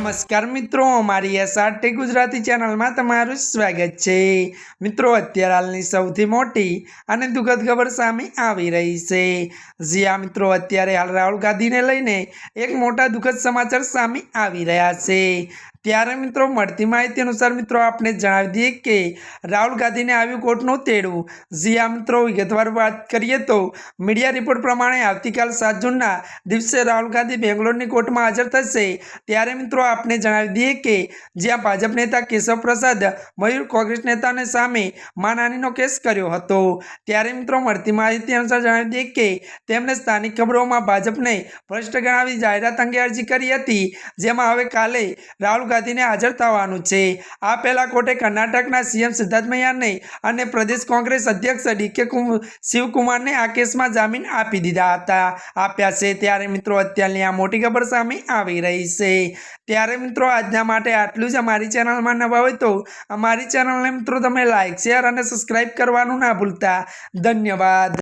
નમસ્કાર મિત્રો, અમારી એસઆરટી ગુજરાતી ચેનલમાં તમારું સ્વાગત છે. મિત્રો, અત્યારે હાલની સૌથી મોટી અને દુઃખદ ખબર સામે આવી રહી છે. જ્યાં મિત્રો, અત્યારે હાલ રાહુલ ગાંધીને લઈને એક મોટા દુઃખદ સમાચાર સામે આવી રહ્યા છે. ત્યારે મિત્રો મળતી માહિતી અનુસાર મિત્રો આપણે જણાવી દઈએ કે રાહુલ ગાંધીને આવ્યું કોર્ટનું તેડવું. આ મિત્રો, વિગતવાર વાત કરીએ તો મીડિયા રિપોર્ટ પ્રમાણે આવતીકાલ સાત જૂનના દિવસે રાહુલ ગાંધી બેંગ્લોરની કોર્ટમાં હાજર થશે. ત્યારે મિત્રો આપણે જણાવી દઈએ કે જ્યાં ભાજપ નેતા કેશવ પ્રસાદ, મયુર કોંગ્રેસ નેતાને સામે માનહાનીનો કેસ કર્યો હતો. ત્યારે મિત્રો મળતી માહિતી અનુસાર જણાવી દઈએ કે તેમણે સ્થાનિક ખબરોમાં ભાજપને ભ્રષ્ટ ગણાવી જાહેરાત અંગે અરજી કરી હતી. જેમાં હવે કાલે રાહુલ ગાંધીને હાજર થવાનું છે. આ પહેલા કોર્ટે કર્ણાટકના સીએમ સિદ્ધાર્થ મૈયારને અને પ્રદેશ કોંગ્રેસ અધ્યક્ષ ડીકે શિવકુમારને આ કેસમાં જામીન આપી દીધા હતા. આપ્યા છે ત્યારે મિત્રો અત્યારની આ મોટી ખબર સામે આવી રહી છે. ત્યારે મિત્રો આજના માટે આટલું જ. અમારી ચેનલમાં નવા હોય તો અમારી ચેનલને મિત્રો તમે લાઇક શેર અને સબસ્ક્રાઈબ કરવાનું ના ભૂલતા. ધન્યવાદ.